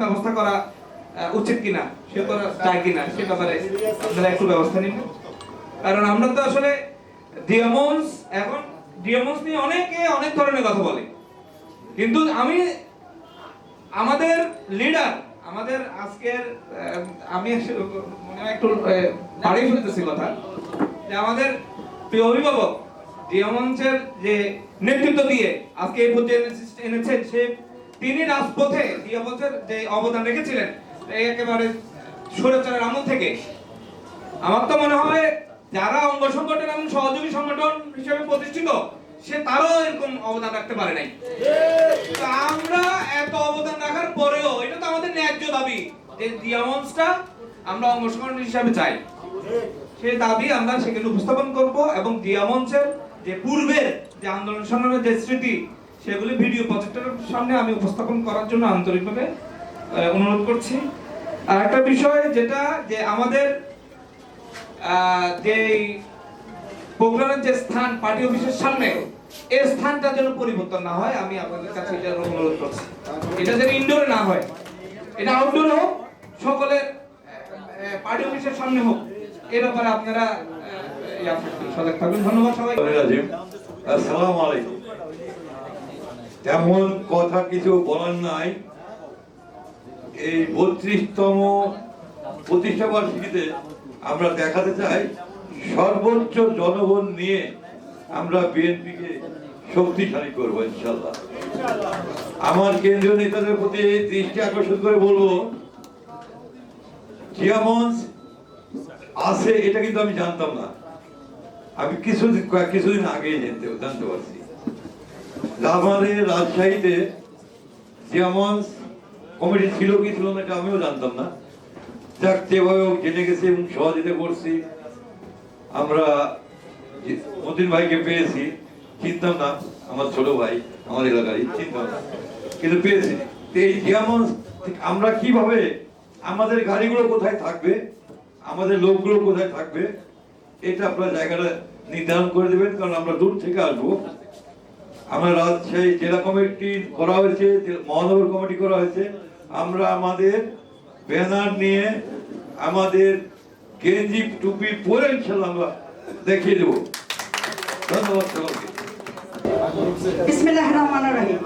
ব্যবস্থা করা উচিত কিনা সে করা যায় কিনা, সে ব্যাপারে আপনারা একটু ব্যবস্থা নিন। কারণ আমরা তো আসলে এখন নিয়ে অনেকে অনেক ধরনের কথা বলে। কিন্তু আমি, আমাদের লিডার আমাদের আজকের আমি একটু বাড়িয়ে ফেলতেছি কথা। যে আমাদের প্রিয় অভিভাবক ডিএমন্সের যে নেতৃত্ব দিয়ে আজকে এই পর্যায়ে এনেছে- এনেছেন সে তিনি রাজপথে ডিএমন্সের যে অবদান রেখেছিলেন একেবারে সুরেচারের আমল থেকে। আমার তো মনে হয় যারা অঙ্গ সংগঠন এবং সহযোগী সংগঠন হিসেবে প্রতিষ্ঠিত, সে তারও এরকম অবদান রাখতে পারে নাই। আমরা এত অবদান রাখার পরেও, এটা তো আমাদের ন্যায্য দাবি যে ডিয়ামন্ডসটা আমরা অঙ্গ সংগঠন হিসাবে চাই। সেই দাবি আমরা সেখানে উপস্থাপন করব এবং দিয়ামঞ্চের যে পূর্বের যে আন্দোলন সংগ্রামের যে স্মৃতি সেগুলি ভিডিও প্রজেক্টরের সামনে আমি উপস্থাপন করার জন্য আন্তরিকভাবে অনুরোধ করছি। আর একটা বিষয় যেটা যে আমাদের যে প্রোগ্রামের যে স্থান, পার্টি অফিসের সামনে, এই স্থানটা যেন পরিবর্তন না হয়, আমি আপনাদের কাছে এটা অনুরোধ করছি। এটা যেন ইনডোরে না হয়। এটা আউটডোর হোক, সকলের পার্টি অফিসের সামনে হোক, এ ব্যাপারে আপনারা সজাগ থাকবেন। ধন্যবাদ সবাই আসসালামু আলাইকুম। তেমন কথা কিছু বলার নাই, এই বত্রিশতম প্রতিষ্ঠা বার্ষিকীতে আমরা দেখাতে চাই, সর্বোচ্চ জনগণ নিয়ে আমরা বিএনপিকে শক্তিশালী করব ইনশাল্লাহ আমার কেন্দ্রীয় নেতাদের প্রতি দৃষ্টি আকর্ষণ করে বলব জিয়ামঞ্চ আছে, এটা কিন্তু আমি জানতাম না। আমি কিছুদিন কিছুদিন আগেই জানতে জানতে পারছি। আমাদের রাজশাহীতে যেমন কমিটি ছিল কি ছিল না, এটা আমিও জানতাম না। যাক, যেভাবে জেনে গেছি এবং সহযোগিতা করছি। আমরা মতিন ভাইকে পেয়েছি, চিনতাম না, আমার ছোট ভাই, আমার এলাকারই, চিনতাম না, কিন্তু পেয়েছি। এই যেমন আমরা কীভাবে, আমাদের গাড়িগুলো কোথায় থাকবে, আমাদের লোকগুলো কোথায় থাকবে, এটা আপনার জায়গাটা নির্ধারণ করে দেবেন, কারণ আমরা দূর থেকে আসব। আমরা রাজশাহী জেলা কমিটি করা হয়েছে মহানগর কমিটি করা হয়েছে। আমরা আমাদের ব্যানার নিয়ে আমাদের গেঞ্জি টুপি পরে ইনশাল্লাহ আমরা দেখিয়ে দেবো। ধন্যবাদ সবাইকে বিসমিল্লাহ রহমান রহিম।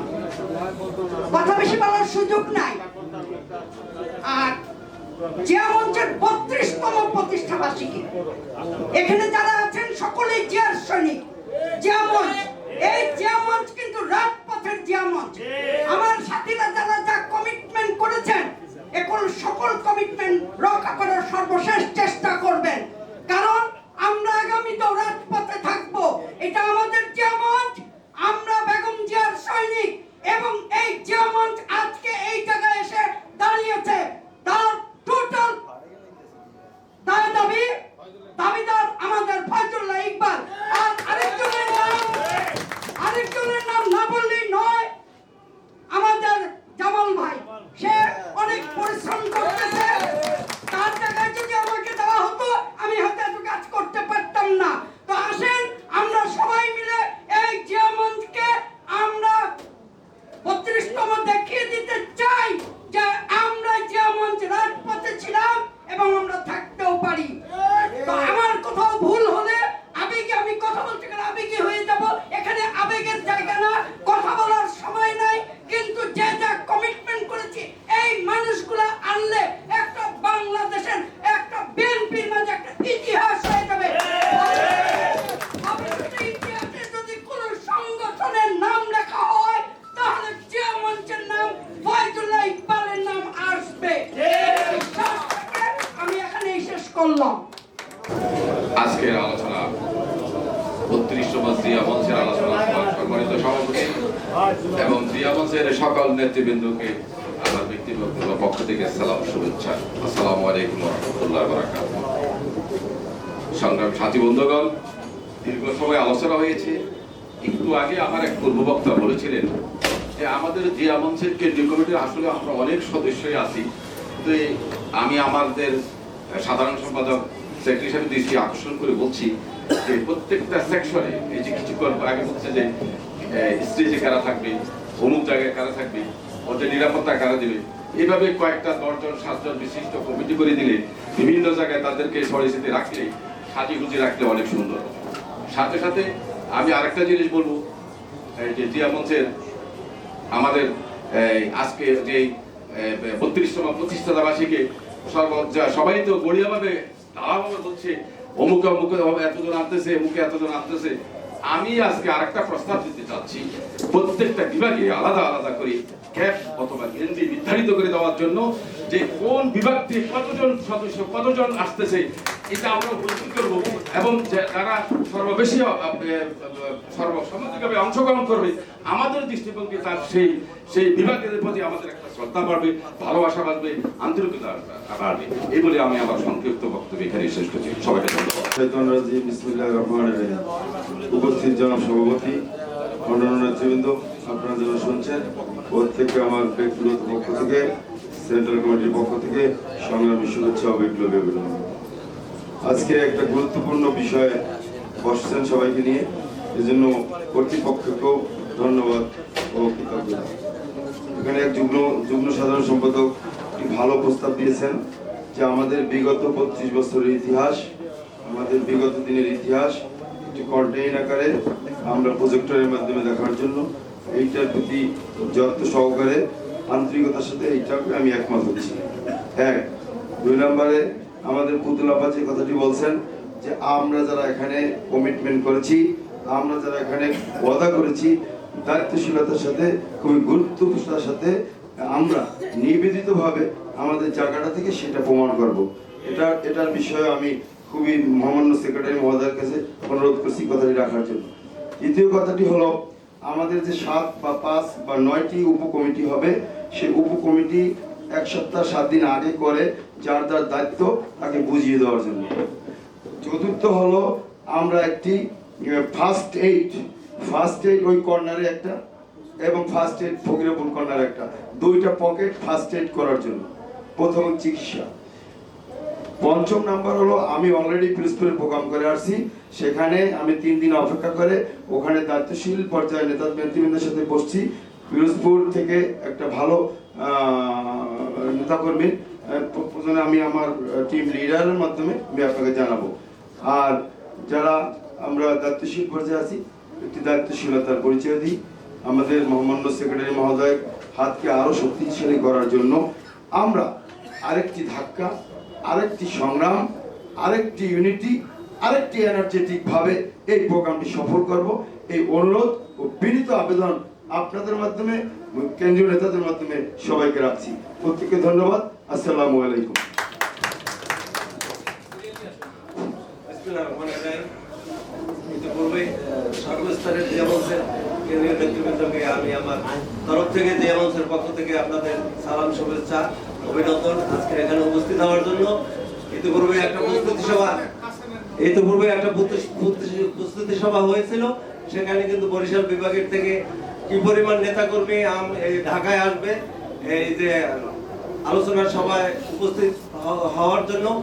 কথা বেশি বলার সুযোগ নাই। আর জিয়া মঞ্চের বত্রিশতম প্রতিষ্ঠা এখানে যারা আছেন, সকলেই জিয়ার সৈনিক। জিয়া মঞ্চ এই জিয়া মঞ্চ কিন্তু রাজপথের জিয়া মঞ্চ আমার সাথীরা যারা যা কমিটমেন্ট করেছেন এখন সকল কমিটমেন্ট রক্ষা করার সর্বশেষ চেষ্টা করবেন। কারণ আমরা আগামীতেও রাজপথে থাকব এটা আমাদের জিয়া মঞ্চ আমরা বেগম জিয়ার সৈনিক এবং এই জিয়া মঞ্চ আজকে এই জায়গায় এসে দাঁড়িয়েছে তার টোটাল দায় দাবি দাবিদার আমাদের ফজলুল্লাহ ইকবাল আর আরেকজনের নাম আরেকজনের নাম না বললেই নয় আমাদের জামাল ভাই সে অনেক পরিশ্রম করতেছে তার জায়গায় যদি আমাকে দেওয়া হতো আমি হয়তো এত কাজ করতে পারতাম না তো আসেন আমরা সবাই মিলে এই জিয়ামঞ্চকে আমরা বত্রিশতম দেখিয়ে দিতে চাই যে আমরা জিয়ামঞ্চ রাজপথে ছিলাম এবং আমরা থাকতেও পারি তো আমার কোথাও ভুল হলে আবেগে আমি কথা বলতে গেলে আবেগে হয়ে যাব এখানে আবেগের জায়গা না কথা বলার সময় নাই কিন্তু যে যা কমিটমেন্ট করেছি এই মানুষগুলো আনলে একটা বাংলাদেশের একটা বিএনপির মাঝে একটা ইতিহাস হয়ে যাবে ভবিষ্যতে ইতিহাসে যদি কোনো সংগঠনের নাম লেখা হয় তাহলে জিয়া মঞ্চের নাম ফয়জুল্লাহ ইকবালের নাম আসবে এই বিশ্বাস থেকে আমি এখানেই শেষ করলাম আজকের আলোচনা বত্রিশতম জিয়া মঞ্চের আলোচনা সভার সম্মানিত সভাপতি এবং জিয়া মঞ্চের সকল নেতৃবৃন্দকে আমার ব্যক্তিগত পক্ষ থেকে সালাম শুভেচ্ছা আসসালামু আলাইকুম রহমতুল্লাহ বারাকাত সংগ্রাম সাথী বন্ধুগণ দীর্ঘ সময় আলোচনা হয়েছে একটু আগে আমার এক পূর্ববক্তা বলেছিলেন যে জিয়া কেন্দ্রীয় কমিটির আসলে আমরা অনেক সদস্যই আছি। তো আমি আমাদের সাধারণ সম্পাদক সেক্রেটারি হিসেবে দৃষ্টি আকর্ষণ করে বলছি যে প্রত্যেকটা সেকশনে এই যে কিছুক্ষণ আগে বলছে যে স্টেজে কারা থাকবে, অমুক জায়গায় কারা থাকবে, ওদের নিরাপত্তা কারা দেবে, এভাবে কয়েকটা দশজন, সাতজন বিশিষ্ট কমিটি করে দিলে বিভিন্ন জায়গায় তাদেরকে সরিষিতে রাখলে সাজি গুজি রাখলে অনেক সুন্দর সাথে সাথে আমি আরেকটা জিনিস বলব, এই যে জিয়া মঞ্চের আমাদের আজকে যে বত্রিশতম প্রতিষ্ঠাতা বার্ষিকী সবাই তো গড়িয়াভাবে ধারাভাবে বলছে, অমুকে অমুকে এতজন আনতেছে অমুকে এতজন আনতেছে। আমি আজকে আরেকটা প্রস্তাব দিতে চাচ্ছি, প্রত্যেকটা বিভাগে আলাদা আলাদা করে ক্যাপ অথবা গেঞ্জি নির্ধারিত করে দেওয়ার জন্য যে কোন বিভাগ থেকে কতজন সদস্য, কতজন আসতেছে এটা আমরা উপস্থিত করব। এবং যারা সর্ববেশি অংশগ্রহণ করবে, আমাদের দৃষ্টিভঙ্গি তার সেই সেই বিভাগের প্রতি আমাদের একটা শ্রদ্ধা বাড়বে, ভালোবাসা বাড়বে, আন্তরিকতা বাড়বে। এই বলে আমি আমার সংক্ষিপ্ত বক্তব্য এখানে শেষ করছি। সবাইকে ধন্যবাদ। রহমান উপস্থিত জনাব সভাপতি নেতৃবৃন্দ, আপনারা যারা শুনছেন থেকে আমার ব্যক্তিগত পক্ষ থেকে, সেন্ট্রাল কমিটির পক্ষ থেকে সংগ্রামী শুভেচ্ছা ও বিপ্লবী অভিনন্দন। আজকে একটা গুরুত্বপূর্ণ বিষয়ে বসছেন সবাইকে নিয়ে। এজন্য কর্তৃপক্ষকেও ধন্যবাদ ও কৃতজ্ঞতা। এখানে এক যুগ্ম যুগ্ম সাধারণ সম্পাদক একটি ভালো প্রস্তাব দিয়েছেন যে আমাদের বিগত পঁচিশ বছরের ইতিহাস, আমাদের বিগত দিনের ইতিহাস একটি কন্টেইন আকারে আমরা প্রজেক্টরের মাধ্যমে দেখার জন্য এইটার প্রতি যত্ন সহকারে আন্তরিকতার সাথে এইটাকে আমি একমত হচ্ছি। এক, দুই নম্বরে আমাদের পুতুল আপা যে কথাটি বলছেন যে আমরা যারা এখানে কমিটমেন্ট করেছি, আমরা যারা এখানে ওয়াদা করেছি, দায়িত্বশীলতার সাথে, খুবই গুরুত্বপূর্ণতার সাথে আমরা নিবেদিতভাবে আমাদের জায়গাটা থেকে সেটা প্রমাণ করব। এটা এটার বিষয়ে আমি খুবই মহামান্য সেক্রেটারি মহোদয়ের কাছে অনুরোধ করছি কথাটি রাখার জন্য। দ্বিতীয় কথাটি হলো, আমাদের যে সাত বা পাঁচ বা নয়টি উপকমিটি হবে, সেই উপকমিটি এক সপ্তাহ সাত দিন আগে করে যার যার দায়িত্ব তাকে বুঝিয়ে দেওয়ার জন্য। চতুর্থ হলো আমরা একটি ফার্স্ট এইড ফার্স্ট এইড ওই কর্নারে একটা এবং ফার্স্ট এইড ফকিরাপুর কর্নারে একটা। দুইটা পকেট ফার্স্ট এইড করার জন্য। প্রথম চিকিৎসা। পঞ্চম নাম্বার হলো আমি অলরেডি পিরোজপুরে প্রোগ্রাম করে আসছি। সেখানে আমি তিন দিন অপেক্ষা করে ওখানে দায়িত্বশীল পর্যায়ে নেতা নেতৃবৃন্দের সাথে বসছি। পিরোজপুর থেকে একটা ভালো আহ, প্রয়োজনে আমি আমার টিম লিডারের মাধ্যমে আমি আপনাকে জানাব। আর যারা আমরা দায়িত্বশীল পর্যায়ে আছি, একটি দায়িত্বশীলতার পরিচয় দিই। আমাদের মহামান্য সেক্রেটারি মহোদয় হাতকে আরও শক্তিশালী করার জন্য আমরা আরেকটি ধাক্কা, আরেকটি সংগ্রাম, আরেকটি ইউনিটি আরেকটি এনার্জেটিক ভাবে এই প্রোগ্রামটি সফল করব। এই অনুরোধ ও বিনীত আবেদন আপনাদের মাধ্যমে, কেন্দ্রীয় নেতাদের মাধ্যমে সবাইকে রাখছি। প্রত্যেককে ধন্যবাদ। আসসালামু আলাইকুম। তরফ থেকে পক্ষ থেকে আপনাদের সালাম শুভেচ্ছা অভিনন্দন আজকে এখানে উপস্থিত হওয়ার জন্য ইতিপূর্বে একটা প্রস্তুতি সভা ইতিপূর্বে একটা প্রস্তুতি- সভা হয়েছিল, সেখানে কিন্তু বরিশাল বিভাগের থেকে কি পরিমাণ নেতাকর্মী ঢাকায় আসবে, এই যে আলোচনা সভায় উপস্থিত হওয়ার জন্য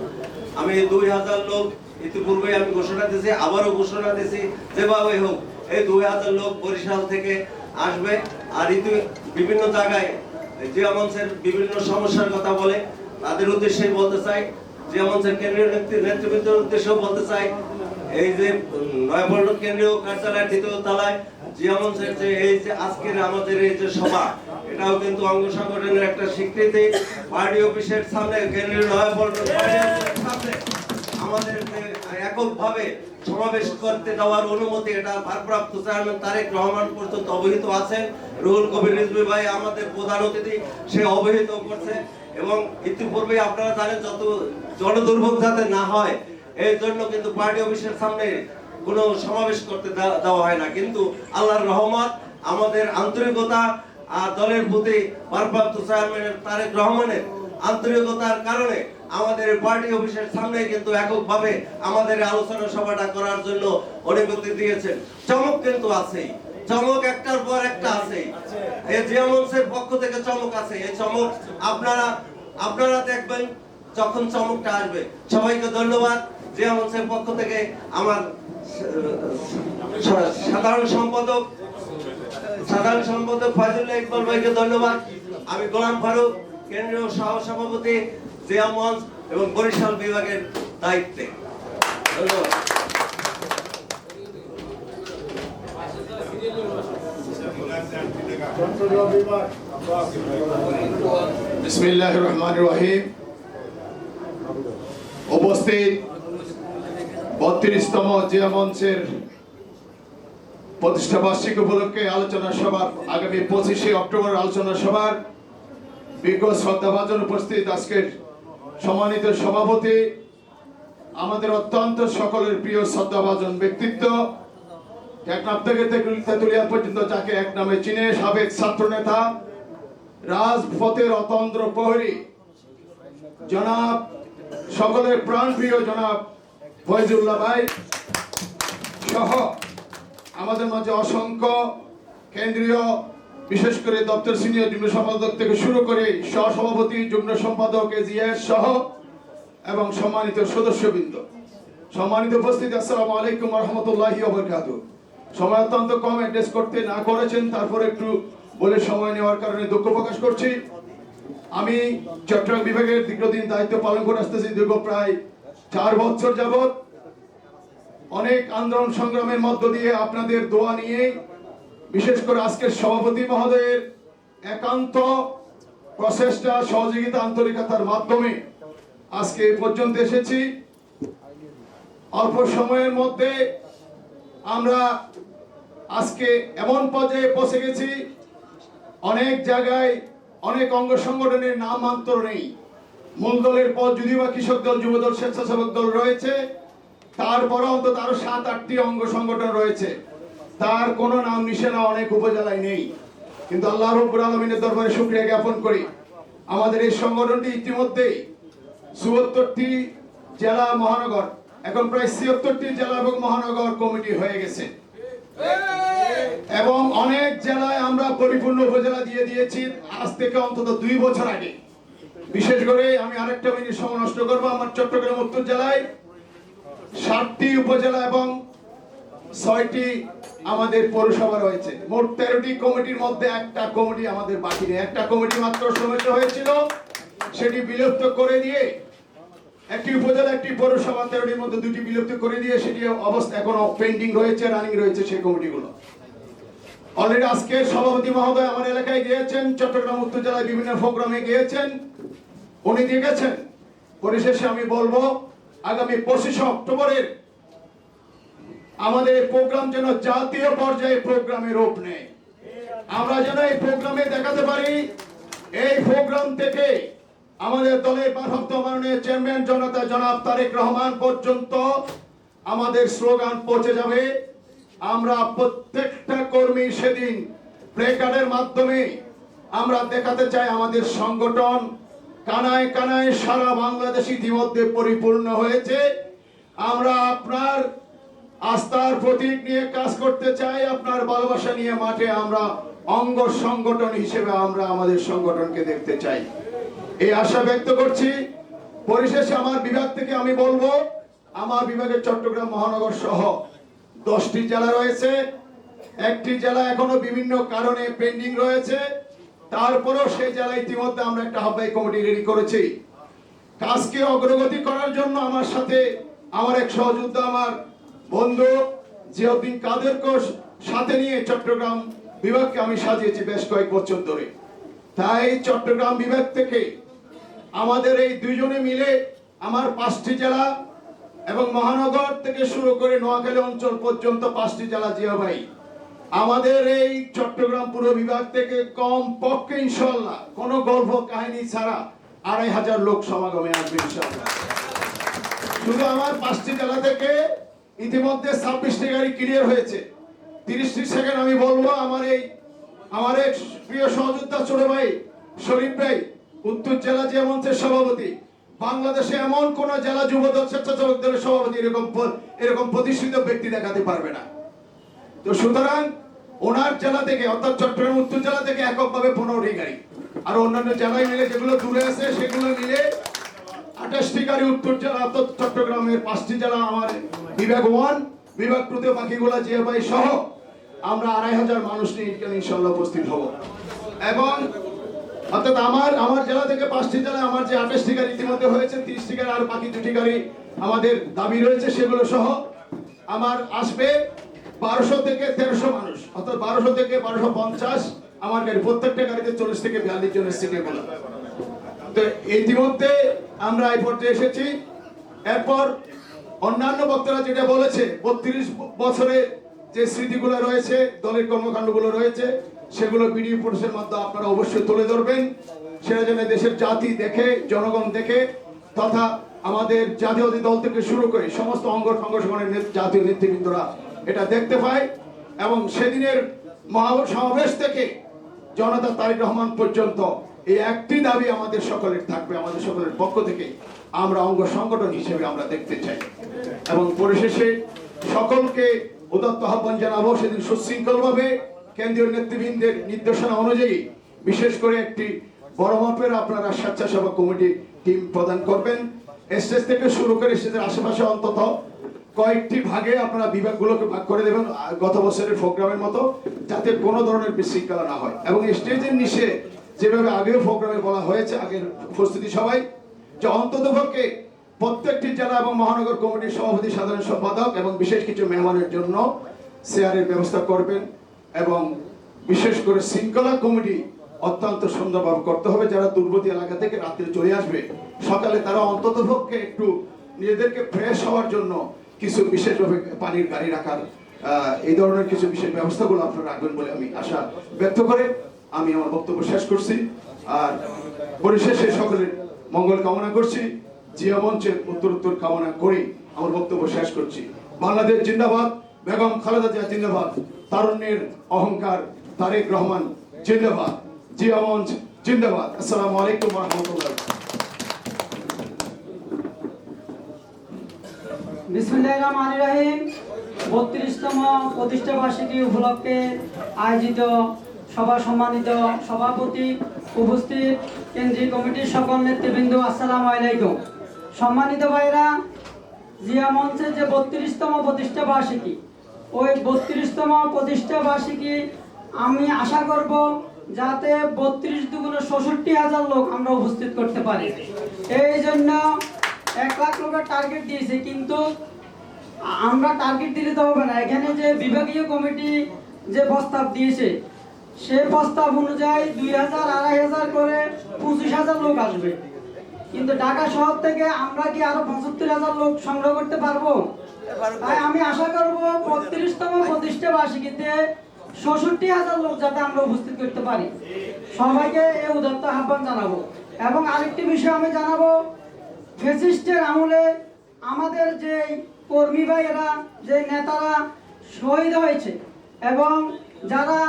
আমি দুই হাজার লোক ইতিপূর্বে আমি ঘোষণা দিয়েছি, আবারও ঘোষণা দিয়েছি যেভাবে হোক, এই দুই হাজার লোক বরিশাল থেকে আসবে। আর ইতি বিভিন্ন জায়গায় জিয়া মঞ্চের বিভিন্ন সমস্যার কথা বলে, তাদের উদ্দেশ্যে বলতে চাই, জিয়া মঞ্চের কেন্দ্রীয় নেতৃ- নেতৃবৃন্দের উদ্দেশ্যেও বলতে চাই, এই যে নয়াপল্টন কেন্দ্রীয় কার্যালয়ের দ্বিতীয় তলায় জিয়া মঞ্চের যে এই যে আজকের আমাদের এই যে সভা এটাও কিন্তু অঙ্গ সংগঠনের একটা স্বীকৃতি। পার্টি অফিসের সামনে কেন্দ্রীয় আমাদের এককভাবে সমাবেশ করতে দেওয়ার অনুমতি এটা ভারপ্রাপ্ত চেয়ারম্যান তারেক রহমান পর্যন্ত অবহিত আছেন। রুহুল কবির রিজভী ভাই আমাদের প্রধান অতিথি, সে অবহিত করছে এবং ইতিপূর্বে আপনারা জানেন যত জনদুর্ভোগ যাতে না হয়, এই জন্য কিন্তু পার্টি অফিসের সামনে কোনো সমাবেশ করতে দেওয়া হয় না। কিন্তু আল্লাহর রহমত, আমাদের আন্তরিকতা আর দলের প্রতি ভারপ্রাপ্ত চেয়ারম্যানের তারেক রহমানের আন্তরিকতার কারণে আমাদের পার্টি অফিসের সামনে কিন্তু এককভাবে আমাদের আলোচনা সভাটা করার জন্য অনুমতি দিয়েছেন। চমক কিন্তু আছেই। চমক একটার পর একটা আছেই। এই জিয়া মঞ্চের পক্ষ থেকে চমক আছে। এই চমক আপনারা আপনারা দেখবেন যখন চমকটা আসবে। সবাইকে ধন্যবাদ। জিয়া মঞ্চের পক্ষ থেকে আমার সাধারণ সম্পাদক সাধারণ সম্পাদক ফাজুল্লাহ ইকবাল ভাইকে ধন্যবাদ। আমি গোলাম ফারুক, কেন্দ্রীয় সহ সভাপতি জিয়া মঞ্চ এবং বরিশাল বিভাগের দায়িত্বে। উপস্থিত বত্রিশতম জিয়া মঞ্চের প্রতিষ্ঠা বার্ষিক উপলক্ষে আলোচনা সভা আগামী পঁচিশে অক্টোবর আলোচনা সভার বিজ্ঞ শ্রদ্ধাভাজন উপস্থিত আজকের সম্মানিত সভাপতি, আমাদের অত্যন্ত সকলের প্রিয় শ্রদ্ধাভাজন ব্যক্তিত্ব টেকনাফ থেকে তেতুলিয়া পর্যন্ত যাকে এক নামে চিনে সাবেক ছাত্র নেতা রাজপথের অতন্ত্র প্রহরী, জনাব, সকলের প্রাণ প্রিয় জনাব ফয়জুল্লাহ ভাই সহ আমাদের মাঝে অসংখ্য কেন্দ্রীয়, বিশেষ করে দপ্তর সিনিয়র যুগ্ম সম্পাদক থেকে শুরু করে সহসভাপতি, যুগ্ম সম্পাদক, এজিএস সহ এবং সম্মানিত সদস্যবৃন্দ। সম্মানিত উপস্থিতি, আসসালামু আলাইকুম রহমতুল্লাহি ওবরকাত। সময় অত্যন্ত কম, অ্যাড্রেস করতে না করেছেন, তারপর একটু বলে সময় নেওয়ার কারণে দুঃখ প্রকাশ করছি। আমি চট্টগ্রাম বিভাগের দীর্ঘদিন দায়িত্ব পালন করে আসতেছি, দীর্ঘ প্রায় চার বছর যাবত অনেক আন্দোলন সংগ্রামের মধ্য দিয়ে আপনাদের দোয়া নিয়ে, বিশেষ করে আজকের সভাপতি মহোদয়ের একান্ত প্রচেষ্টা, সহযোগিতা, আন্তরিকতার মাধ্যমে আজকে এই পর্যন্ত এসেছি। অল্প সময়ের মধ্যে আমরা আজকে এমন পর্যায়ে পৌঁছে গেছি, অনেক জায়গায় অনেক অঙ্গ সংগঠনের নাম নামান্তর নেই। মূল দলের পর যদিও বা কৃষক দল, যুব দল, স্বেচ্ছাসেবক দল রয়েছে তারপরে অন্তত আরও সাত, আটটি অঙ্গ সংগঠন রয়েছে। তার কোনো নাম নিশানা অনেক উপজেলায় নেই। কিন্তু আল্লাহ রব্বুল আলমিনের দরবারে শুক্রিয়া জ্ঞাপন করি। আমাদের এই সংগঠনটি ইতিমধ্যেই চুয়াত্তরটি জেলা মহানগর, এখন প্রায় ছিয়াত্তরটি জেলা এবং মহানগর কমিটি হয়ে গেছে। এবং অনেক জেলায় আমরা পরিপূর্ণ উপজেলা দিয়ে দিয়েছি, আজ থেকে অন্তত দুই বছর আগে। বিশেষ করে আমি আরেকটা মিনিট সময় নষ্ট করব, আমার চট্টগ্রাম উত্তর জেলায় ষাটটি উপজেলা এবং ছয়টি আমাদের পৌরসভা রয়েছে। মোট তেরোটি কমিটির মধ্যে একটা কমিটি আমাদের বাকি নেই। একটা কমিটি মাত্র সমিত হয়েছিল, সেটি বিলুপ্ত করে দিয়ে একটি উপজেলা, একটি পৌরসভা, তেরোটির মধ্যে দুটি বিলুপ্ত করে দিয়ে সেটি অবস্থা এখনও পেন্ডিং রয়েছে রানিং রয়েছে সেই কমিটিগুলো। অলরেডি আজকে সভাপতি মহোদয় আমার এলাকায় গিয়েছেন, চট্টগ্রাম উত্তর জেলায় বিভিন্ন প্রোগ্রামে গিয়েছেন। উনি দিয়ে গেছেন পরিশেষে আমি বলব আগামী পঁচিশে অক্টোবরের আমাদের এই প্রোগ্রাম যেন জাতীয় পর্যায়ে প্রোগ্রামের রূপ নেয়। আমরা যেন এই প্রোগ্রামে দেখাতে পারি, এই প্রোগ্রাম থেকে আমাদের দলের ভারপ্রাপ্ত মাননীয় চেয়ারম্যান জনতা জনাব তারেক রহমান পর্যন্ত আমাদের স্লোগান পৌঁছে যাবে। আমরা প্রত্যেকটা কর্মী সেদিন প্লেকার্ডের মাধ্যমে আমরা দেখাতে চাই আমাদের সংগঠন কানায় কানায় সারা বাংলাদেশ ইতিমধ্যে পরিপূর্ণ হয়েছে। আমরা আপনার আস্থার প্রতীক নিয়ে কাজ করতে চাই, আপনার ভালোবাসা নিয়ে মাঠে আমরা অঙ্গ সংগঠন হিসেবে আমরা আমাদের সংগঠনকে দেখতে চাই। এই আশা ব্যক্ত করছি, পরিশেষে আমার বিভাগ থেকে আমি বলব, আমার বিভাগের চট্টগ্রাম মহানগর সহ দশটি জেলা রয়েছে। একটি জেলা এখনও বিভিন্ন কারণে পেন্ডিং রয়েছে। তারপরেও সেই জেলা ইতিমধ্যে আমরা একটা আহ্বায়ক কমিটি রেডি করেছি। কাজকে অগ্রগতি করার জন্য আমার সাথে আমার এক সহযোদ্ধা, আমার বন্ধু জিয়াউদ্দিন কাদেরকে সাথে নিয়ে চট্টগ্রাম বিভাগকে আমি সাজিয়েছি বেশ কয়েক বছর ধরে। তাই চট্টগ্রাম বিভাগ থেকে আমাদের এই দুজনে মিলে আমার পাঁচটি জেলা এবং মহানগর থেকে শুরু করে নোয়াখালী অঞ্চল পর্যন্ত পাঁচটি জেলা জিয়া ভাই আমাদের এই চট্টগ্রাম পুরো বিভাগ থেকে কম পক্ষে ইনশাল্লাহ কোনো গল্প কাহিনী ছাড়া আড়াই হাজার লোক সমাগমে আসবে ইনশাল্লাহ শুধু আমার পাঁচটি জেলা থেকে ইতিমধ্যে ছাব্বিশটি গাড়ি ক্লিয়ার হয়েছে। তিরিশটি সেকেন্ড আমি বলব, আমার এই, আমার এক প্রিয় সহযোদ্ধা ছোট ভাই শরীফ ভাই, উত্তর জেলা যে মঞ্চের সভাপতি, বাংলাদেশে এমন কোন জেলা যুব দল দলের সভাপতি এরকম এরকম প্রতিষ্ঠিত ব্যক্তি দেখাতে পারবে না। তো সুতরাং ওনার জেলা থেকে, অর্থাৎ চট্টগ্রাম উত্তর জেলা থেকে এককভাবে পনেরোটি গাড়ি। আর অন্যান্য জেলায় মিলে যেগুলো দূরে আছে, সেগুলো মিলে আঠাশটি গাড়ি উত্তর জেলা, অর্থাৎ চট্টগ্রামের পাঁচটি জেলা আমার বিভাগ ওয়ান, বিভাগ টুতে বাকিগুলা জিএফআই সহ, আমরা আড়াই হাজার মানুষ নিয়ে ইনশাল্লাহ উপস্থিত হব। এবং অর্থাৎ আমার আমার জেলা থেকে পাঁচটি জেলায় আমার যে আঠাশটি গাড়ি ইতিমধ্যে হয়েছে তিরিশটি গাড়ি আর বাকি দুটি গাড়ি আমাদের দাবি রয়েছে, সেগুলো সহ আমার আসবে। বারোশো থেকে তেরোশো মানুষ, অর্থাৎ বারোশো থেকে বারোশো পঞ্চাশ আমার গাড়ি, প্রত্যেকটা গাড়িতে চল্লিশ থেকে বিয়াল্লিশ জন সিটে বলা। তো ইতিমধ্যে আমরা এই পর্যায়ে এসেছি। এরপর অন্যান্য বক্তারা যেটা বলেছে, বত্রিশ বছরে যে স্মৃতিগুলো রয়েছে, দলের কর্মকাণ্ডগুলো রয়েছে, সেগুলো ভিডিও ফুটেজের মাধ্যমে আপনারা অবশ্যই তুলে ধরবেন। সেটা যেন দেশের জাতি দেখে, জনগণ দেখে, তথা আমাদের জাতীয় দল থেকে শুরু করে সমস্ত অঙ্গ সংগঠনের জাতীয় নেতৃবৃন্দরা এটা দেখতে পায় এবং সেদিনের সমাবেশ থেকে জনতা তারেক রহমান পর্যন্ত এই একটি দাবি আমাদের সকলের থাকবে, আমাদের সকলের পক্ষ থেকে আমরা অঙ্গ সংগঠন হিসেবে আমরা দেখতে চাই। এবং পরিশেষে সকলকে উদত্ত আহ্বান জানাব সেদিন সুশৃঙ্খলভাবে কেন্দ্রীয় নেতৃবৃন্দের নির্দেশনা অনুযায়ী বিশেষ করে একটি বড় মাপের আপনারা স্বেচ্ছাসেবক কমিটি টিম প্রদান করবেন। স্টেজ থেকে শুরু করে স্টেজের আশেপাশে অন্তত কয়েকটি ভাগে আপনারা বিভাগগুলোকে ভাগ করে দেবেন গত বছরের প্রোগ্রামের মতো, যাতে কোনো ধরনের বিশৃঙ্খলা না হয়। এবং স্টেজের নিচে যেভাবে আগেও প্রোগ্রামে বলা হয়েছে, আগের উপস্থিতি সবাই, যে অন্ততপক্ষে প্রত্যেকটি জেলা এবং মহানগর কমিটির সভাপতি, সাধারণ সম্পাদক এবং বিশেষ কিছু মেহমানের জন্য শেয়ারের ব্যবস্থা করবেন এবং বিশেষ করে শৃঙ্খলা কমিটি অত্যন্ত সুন্দরভাবে করতে হবে। যারা দুর্গতি এলাকা থেকে রাত্রে চলে আসবে, সকালে তারা অন্ততপক্ষে একটু নিজেদেরকে ফ্রেশ হওয়ার জন্য কিছু বিশেষভাবে পানির গাড়ি রাখার এই ধরনের কিছু বিশেষ ব্যবস্থাগুলো আপনারা রাখবেন বলে আমি আশা ব্যক্ত করে আমি আমার বক্তব্য শেষ করছি। আর পরিশেষে সকলের মঙ্গল কামনা করছি। জিয়া মঞ্চের উত্তর উত্তর কামনা করে আমার বক্তব্য শেষ করছি। বাংলাদেশ জিন্দাবাদ, বেগম খালেদা জিয়া জিন্দাবাদ, তারুণ্যের অহংকার তারেক রহমান জিন্দাবাদ, জিয়া মঞ্চ জিন্দাবাদ। আসসালামু আলাইকুম রহমতুল্লাহ। বিসমুল্লাহ রহমান রাহিম। বত্রিশতম প্রতিষ্ঠা উপলক্ষে আয়োজিত সভা সম্মানিত সভাপতি উপস্থিত কেন্দ্রীয় কমিটির সকল নেতৃবৃন্দ, আসসালামু আলাইকুম। সম্মানিত ভাইরা জিয়া মঞ্চের যে বত্রিশতম প্রতিষ্ঠা বার্ষিকী, ওই বত্রিশতম প্রতিষ্ঠা বার্ষিকী আমি আশা করব যাতে বত্রিশ দুগুণ ষষট্টি হাজার লোক আমরা উপস্থিত করতে পারি। এই জন্য এক লাখ লোকের টার্গেট দিয়েছে কিন্তু আমরা টার্গেট দিলে তো হবে না। এখানে যে বিভাগীয় কমিটি যে প্রস্তাব দিয়েছে সে প্রস্তাব অনুযায়ী দুই হাজার আড়াই হাজার করে পঁচিশ হাজার লোক আসবে। কিন্তু ঢাকা শহর থেকে আমরা কি আরও পঁচাত্তর হাজার লোক সংগ্রহ করতে পারব? তাই আমি আশা করব বত্রিশতম প্রতিষ্ঠা বার্ষিকীতে ষষট্টি হাজার লোক যাতে আমরা উপস্থিত করতে পারি। সবাইকে এই উদাত্ত আহ্বান জানাব। এবং আরেকটি বিষয় আমি জানাব ফেসিস্টের আমলে আমাদের যে কর্মী ভাইয়েরা যে নেতারা শহীদ হয়েছে এবং যারা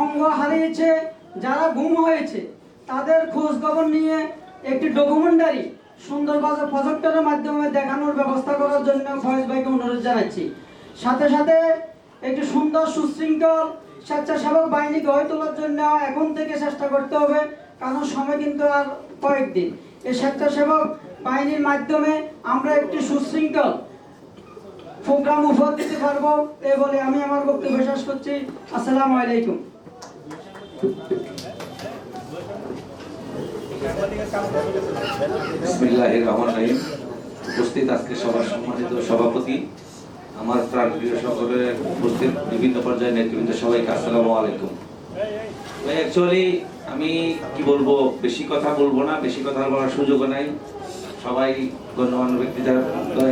অঙ্গ হারিয়েছে, যারা গুম হয়েছে, তাদের খোঁজ খবর নিয়ে একটি ডকুমেন্টারি সুন্দরভাবে প্রজেক্টরের মাধ্যমে দেখানোর ব্যবস্থা করার জন্য ফয়েজ ভাইকে অনুরোধ জানাচ্ছি। সাথে সাথে একটি সুন্দর সুশৃঙ্খল স্বেচ্ছাসেবক বাহিনী গড়ে তোলার জন্য এখন থেকে চেষ্টা করতে হবে, কারণ সময় কিন্তু আর কয়েকদিন। এই স্বেচ্ছাসেবক বাহিনীর মাধ্যমে আমরা একটি সুশৃঙ্খল প্রোগ্রাম উপহার দিতে পারব এই বলে আমি আমার বক্তব্য শেষ করছি। আসসালামু আলাইকুম। উপস্থিত আজকে সবার সম্মানিত সভাপতি, আমার প্রাণ প্রিয় সকলের উপস্থিত বিভিন্ন পর্যায়ের নেতৃবৃন্দ, সবাইকে আসসালামু আলাইকুম। অ্যাকচুয়ালি আমি কি বলব, বেশি কথা বলব না, বেশি কথা বলার সুযোগও নাই। সবাই গণ্যমান্য ব্যক্তি যারা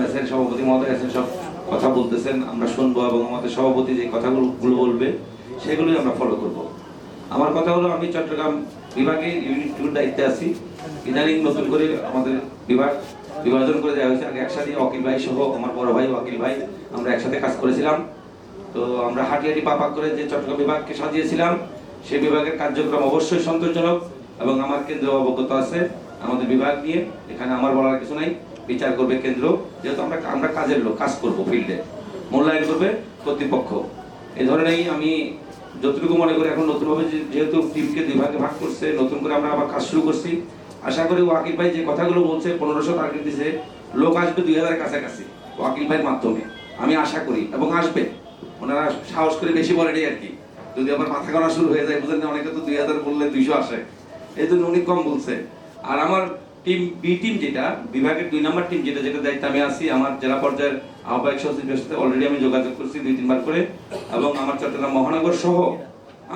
আছেন, সভাপতি মহোদয় আছেন, সব কথা বলতেছেন। আমরা শুনব এবং আমাদের সভাপতি যে কথাগুলো বলবে, সেগুলোই আমরা ফলো করব। আমার কথা হলো, আমি চট্টগ্রাম বিভাগে ইউনিট টুর দায়িত্বে আছি। ইদানিং নতুন করে আমাদের বিভাগ বিভাজন করে দেওয়া হয়েছে। আগে একসাথে অকিল ভাই সহ আমার বড় ভাই অকিল ভাই, আমরা একসাথে কাজ করেছিলাম। তো আমরা হাটিয়াটি পাপাক করে যে চট্টগ্রাম বিভাগকে সাজিয়েছিলাম, সেই বিভাগের কার্যক্রম অবশ্যই সন্তোষজনক এবং আমার কেন্দ্র অবগত আছে। আমাদের বিভাগ নিয়ে, এখানে আমার বলার কিছু নাই। বিচার করবে কেন্দ্র, যেহেতু আমরা আমরা কাজের লোক, কাজ করব ফিল্ডে মূল্যায়ন করবে কর্তৃপক্ষ। এই ধরনেরই আমি যতটুকু মনে করি, এখন নতুনভাবে যেহেতু টিমকে দুই ভাগে করছে, নতুন করে আমরা আবার কাজ শুরু করছি। আশা করি ওয়াকিল ভাই যে কথাগুলো বলছে, পনেরোশো টার্গেট দিছে, লোক আসবে দুই হাজারের কাছাকাছি ওয়াকিল ভাইয়ের মাধ্যমে। আমি আশা করি, এবং আসবে। ওনারা সাহস করে বেশি বলেনি আর কি। যদি আবার মাথা করা শুরু হয়ে যায়, বুঝলেন অনেকে তো দুই হাজার বললে দুইশো আসে। এই জন্য উনি কম বলছে। আর আমার টিম বি টিম যেটা, বিভাগের দুই নম্বর টিম যেটা যেটা দায়িত্বে আমি আসি আমার জেলা পর্যায়ের আহ্বায়ক সচিবের সাথে অলরেডি আমি যোগাযোগ করছি দুই, তিনবার করে, এবং আমার চট্টগ্রাম মহানগর সহ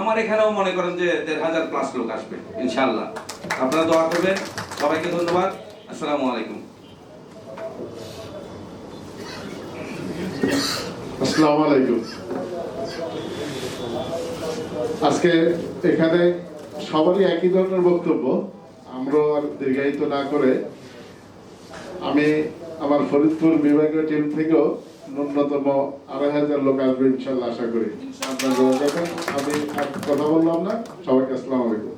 আমার এখানেও মনে করেন যে দেড় হাজার প্লাস লোক আসবে, ইনশাআল্লাহ। আপনারা দোয়া করবেন, সবাইকে ধন্যবাদ, আসসালামু আলাইকুম। আসসালামু আলাইকুম। আজকে এখানে সবারই একই ধরনের বক্তব্য। আমরা আর দীর্ঘায়িত না করে আমি আমার ফরিদপুর বিভাগীয় টিম থেকেও ন্যূনতম আড়াই হাজার লোক আসবে ইনশাল্লাহ আশা করি আপনারা। আমি কথা বললাম না, সবাইকে আসসালামু আলাইকুম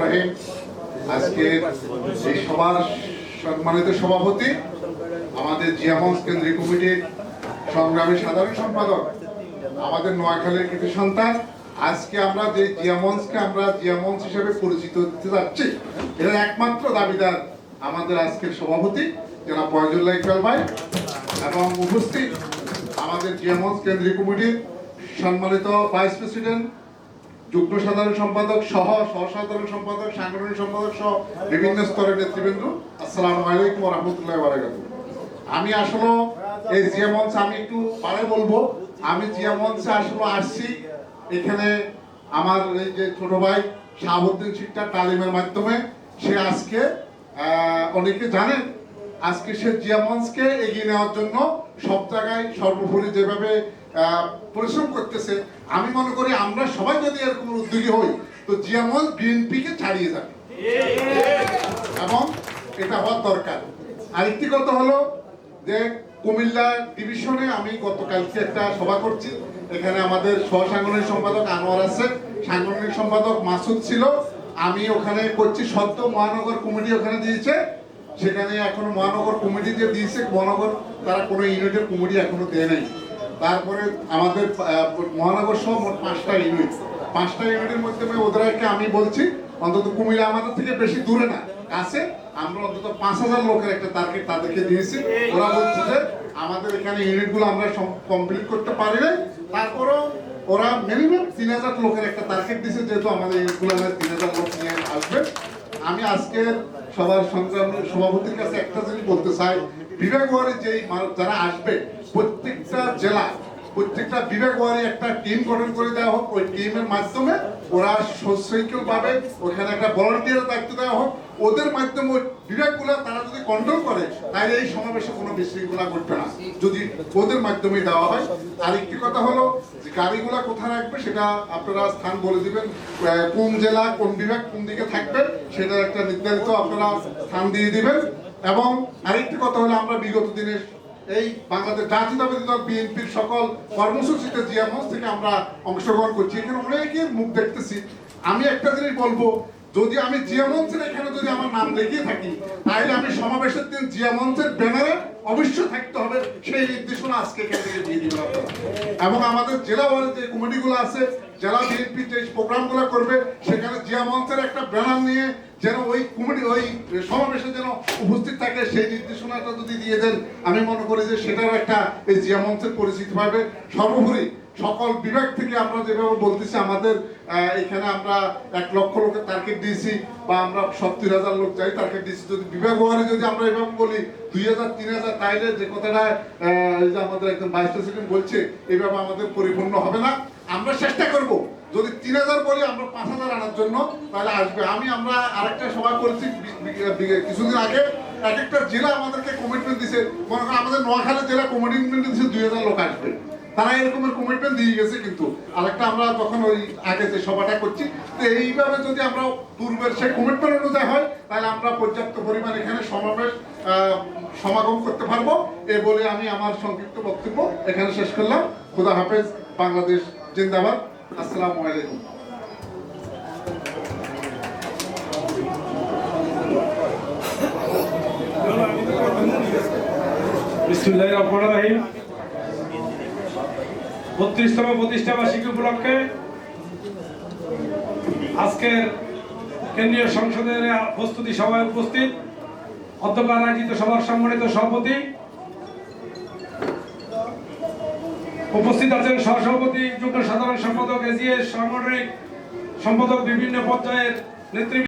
রহিম আজকে এই সভার সম্মানিত সভাপতি আমাদের জিয়ামঞ্চ কেন্দ্রীয় কমিটির সংগ্রামী সাধারণ সম্পাদক, আমাদের নোয়াখালীর কিছু সন্তান, আজকে আমরা যে জিয়ামঞ্চকে আমরা জিয়ামঞ্চ হিসেবে পরিচিত দিতে যাচ্ছি এর একমাত্র দাবিদার আমাদের আজকের সভাপতি, জনাব ফয়জুল্লাহ ইকবাল ভাই, এবং উপস্থিত আমাদের জিয়ামঞ্চ কেন্দ্রীয় কমিটির সম্মানিত ভাইস প্রেসিডেন্ট, যুগ্ম সাধারণ সম্পাদক সহ, সহসাধারণ সম্পাদক, সাংগঠনিক সম্পাদক সহ বিভিন্ন স্তরের নেতৃবৃন্দ। আসসালামু আলাইকুম রহমতুল্লাহ বারাকাত আমি আসলে এই জিয়া মঞ্চে আমি একটু পারে বলব। আমি জিয়া মঞ্চে আসলে আসছি এখানে আমার এই যে ছোট ভাই শাহাবুদ্দিন শিকদার তালিমের মাধ্যমে। সে আজকে অনেকে জানেন, আজকে সে জিয়া মঞ্চকে এগিয়ে নেওয়ার জন্য সব জায়গায় সর্বোপরি যেভাবে পরিশ্রম করতেছে, আমি মনে করি আমরা সবাই যদি এরকম উদ্যোগী হই, তো জিয়া মঞ্চ বিএনপিকে ছাড়িয়ে যাবে। এবং এটা হওয়ার দরকার। আরেকটি কথা হলো যে কুমিল্লা ডিভিশনে আমি গতকালকে একটা সভা করছি। এখানে আমাদের সহসাংগঠনিক সম্পাদক আনোয়ার আছে সাংগঠনিক সম্পাদক মাসুদ ছিল। আমি ওখানে করছি, সদ্য মহানগর কমিটি ওখানে দিয়েছে। সেখানে এখনও মহানগর কমিটি যে দিয়েছে, মহানগর, তারা কোনো ইউনিটের কমিটি এখনও দেয় নাই। তারপরে আমাদের মহানগর সহ মোট পাঁচটা ইউনিট। পাঁচটা ইউনিটের মধ্যে ওদেরকে আমি বলছি, অন্তত কুমিল্লা আমাদের থেকে বেশি দূরে না, কাছে। আমরা অন্তত পাঁচ হাজার লোকের একটা টার্গেট তাদেরকে দিয়েছি। ওরা বলছে যে আমাদের এখানে ইউনিটগুলো আমরা কমপ্লিট করতে পারি নাই। তারপরেও ওরা মিনিমাম তিন হাজার লোকের একটা টার্গেট দিয়েছে, যেহেতু আমাদের ইউনিটগুলো আমরা তিন হাজার লোক নিয়ে আসবে। আমি আজকে সবার সংগ্রামী, সভাপতির কাছে একটা জিনিস বলতে চাই। বিভাগ ওয়ারে যেই মানুষ যারা আসবে, প্রত্যেকটা জেলা, প্রত্যেকটা বিভাগ ওয়ারে একটা টিম গঠন করে দেওয়া হোক, ওই টিমের মাধ্যমে ওরা সশৃঙ্খল ভাবে ওখানে একটা ভলান্টিয়ার দায়িত্ব দেওয়া হোক। ওদের মাধ্যমে বিভাগগুলো তারা যদি কন্ট্রোল করে, তাহলে এই সমাবেশে কোনো বিশৃঙ্খলা ঘটবে না। যদি ওদের মাধ্যমে দেওয়া হয়। আর একটি কথা হলো যে গাড়িগুলা কোথায় রাখবে সেটা আপনারা স্থান বলে দিবেন। কোন জেলা, কোন বিভাগ, কোন দিকে থাকবে সেটা একটা নির্ধারিত আপনারা স্থান দিয়ে দিবেন। এবং আরেকটি কথা হলো আমরা বিগত দিনে এই বাংলাদেশ জাতীয়তাবাদী দল, বিএনপির সকল কর্মসূচিতে জিয়ামঞ্চ থেকে আমরা অংশগ্রহণ করছি। এখানে অনেকের মুখ দেখতেছি। আমি একটা জিনিস বলব যদি আমি জিয়া জিয়ামঞ্চের এখানে যদি আমার নাম লিখিয়ে থাকি, তাহলে আমি সমাবেশের দিন জিয়ামঞ্চের ব্যানারে অবশ্যই থাকতে হবে, সেই নির্দেশনা আজকে এখান থেকে দিয়ে দিবেন এবং আমাদের জেলা ওয়ার্ডের যে কমিটিগুলো আছে, জেলা বিএনপি যে প্রোগ্রামগুলো করবে, সেখানে জিয়া মঞ্চের একটা ব্যানার নিয়ে যেন ওই কমিটি, ওই সমাবেশে যেন উপস্থিত থাকে, সেই নির্দেশনাটা যদি দিয়ে দেন, আমি মনে করি যে সেটাও একটা এই জিয়া মঞ্চের পরিচিতি পাবে। সর্বোপরি সকল বিভাগ থেকে আমরা যেভাবে বলতেছি, আমাদের এখানে আমরা এক লক্ষ লোকের টার্গেট দিয়েছি বা আমরা সত্তর হাজার লোক যাই টার্গেট দিয়েছি। যদি বিভাগ ওয়ারে যদি আমরা এভাবে বলি, দুই হাজার, তিন হাজার, তাইলে যে কথাটা যে আমাদের একজন ভাইস প্রেসিডেন্ট বলছে এইভাবে আমাদের পরিপূর্ণ হবে না। আমরা চেষ্টা করব, যদি তিন হাজার বলি, আমরা পাঁচ হাজার আনার জন্য, তাহলে আসবে। আমি, আমরা আরেকটা সভা করেছি কিছুদিন আগে। এক একটা জেলা আমাদেরকে কমিটমেন্ট দিছে। মনে করেন আমাদের নোয়াখালী জেলা কমিটমেন্ট দিছে দুই হাজার লোক আসবে। তারা এরকমের কমিটমেন্ট দিয়ে গেছে, কিন্তু আরেকটা আমরা তখন ওই আগে যে সভাটা করছি, তো এইভাবে যদি আমরা পূর্বের সেই কমিটমেন্ট অনুযায়ী হয়, তাহলে আমরা পর্যাপ্ত পরিমাণ এখানে সমাবেশ সমাগম করতে পারব। এ বলে আমি আমার সংক্ষিপ্ত বক্তব্য এখানে শেষ করলাম। খুদা হাফেজ, বাংলাদেশ জিন্দাবাদ। আসসালামু আলাইকুম। বিসমুল্লাহ রহমান রাহিম। বত্রিশতম প্রতিষ্ঠা বার্ষিকী উপলক্ষে আজকের কেন্দ্রীয় সংসদের প্রস্তুতি সভায় উপস্থিত অধ্যকার আয়োজিত সভার সম্মানিত সভাপতি, উপস্থিত আছেন সহসভাপতি, যুগ্ম সাধারণ সম্পাদক এজিএস সাংগঠনিক সম্পাদক বিভিন্ন পর্যায়ের নেতৃবৃন্দ।